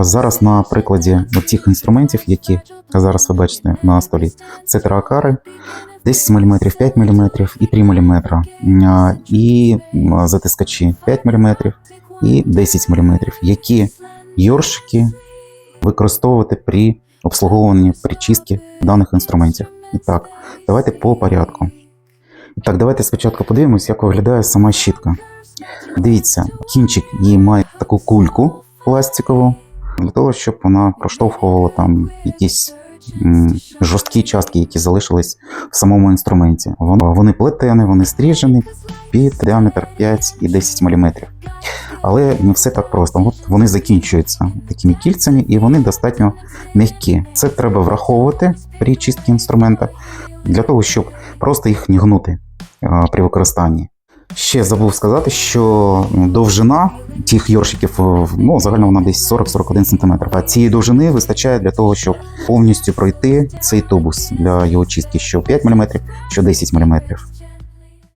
Зараз на прикладі цих інструментів, які зараз ви бачите на столі, це тракари 10 мм, 5 мм і 3 мм, і затискачі 5 мм і 10 мм, які йоршики використовувати при обслуговуванні при чистці даних інструментів. І так, давайте по порядку. І так, давайте спочатку подивимось, як виглядає сама щітка. Дивіться, кінчик її має таку кульку пластикову, для того, щоб вона проштовхувала там якісь жорсткі частки, які залишились в самому інструменті. Вони плетені, вони стріжені під діаметр 5 і 10 мм. Але не все так просто. От вони закінчуються такими кільцями і вони достатньо м'які. Це треба враховувати при чистці інструмента для того, щоб просто їх не гнути при використанні. Ще забув сказати, що довжина тих йоршиків е, ну, загально вона десь 40-41 см. А цієї довжини вистачає для того, щоб повністю пройти цей тубус для його чистки, що 5 мм, що 10 мм.